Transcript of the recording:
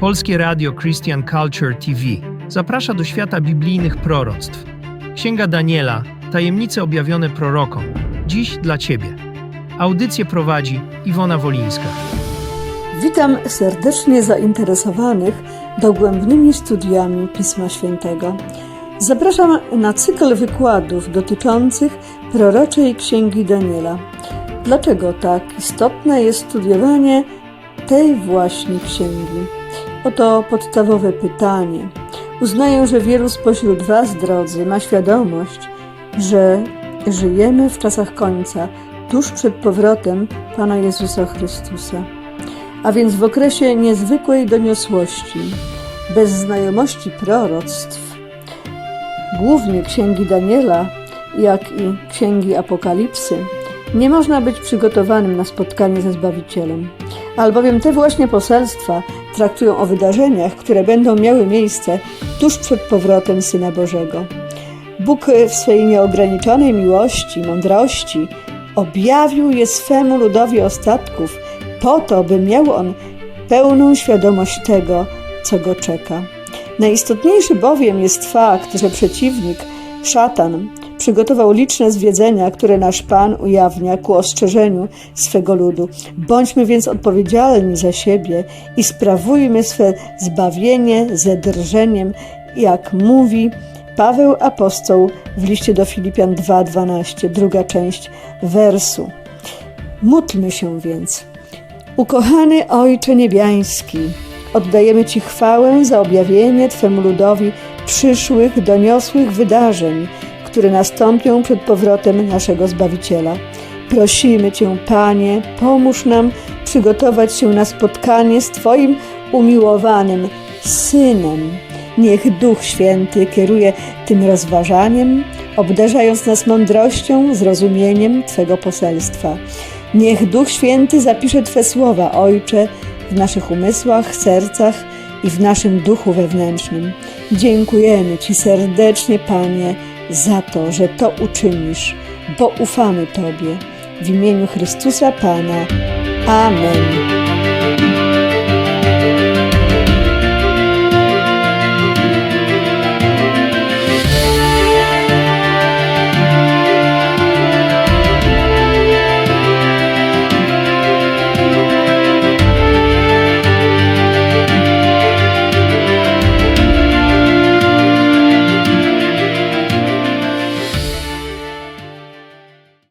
Polskie Radio Christian Culture TV zaprasza do świata biblijnych proroctw. Księga Daniela, tajemnice objawione prorokom. Dziś dla Ciebie. Audycję prowadzi Iwona Wolińska. Witam serdecznie zainteresowanych dogłębnymi studiami Pisma Świętego. Zapraszam na cykl wykładów dotyczących proroczej księgi Daniela. Dlaczego tak istotne jest studiowanie tej właśnie księgi? Oto podstawowe pytanie. Uznaję, że wielu spośród Was, drodzy, ma świadomość, że żyjemy w czasach końca, tuż przed powrotem Pana Jezusa Chrystusa a więc w okresie niezwykłej doniosłości, bez znajomości proroctw, głównie księgi Daniela, jak i księgi Apokalipsy, nie można być przygotowanym na spotkanie ze Zbawicielem, albowiem te właśnie poselstwa traktują o wydarzeniach, które będą miały miejsce tuż przed powrotem Syna Bożego. Bóg w swej nieograniczonej miłości, mądrości objawił je swemu ludowi ostatków, po to, by miał on pełną świadomość tego, co go czeka. Najistotniejszy bowiem jest fakt, że przeciwnik, szatan, przygotował liczne zwiedzenia, które nasz Pan ujawnia ku ostrzeżeniu swego ludu. Bądźmy więc odpowiedzialni za siebie i sprawujmy swe zbawienie ze drżeniem, jak mówi Paweł Apostoł w liście do Filipian 2:12, druga część wersu. Módlmy się więc. Ukochany Ojcze Niebiański, oddajemy Ci chwałę za objawienie Twemu ludowi przyszłych, doniosłych wydarzeń, które nastąpią przed powrotem naszego Zbawiciela. Prosimy Cię, Panie, pomóż nam przygotować się na spotkanie z Twoim umiłowanym Synem. Niech Duch Święty kieruje tym rozważaniem, obdarzając nas mądrością, zrozumieniem Twego poselstwa. Niech Duch Święty zapisze Twe słowa, Ojcze, w naszych umysłach, sercach i w naszym duchu wewnętrznym. Dziękujemy Ci serdecznie, Panie, za to, że to uczynisz, bo ufamy Tobie. W imieniu Chrystusa Pana. Amen.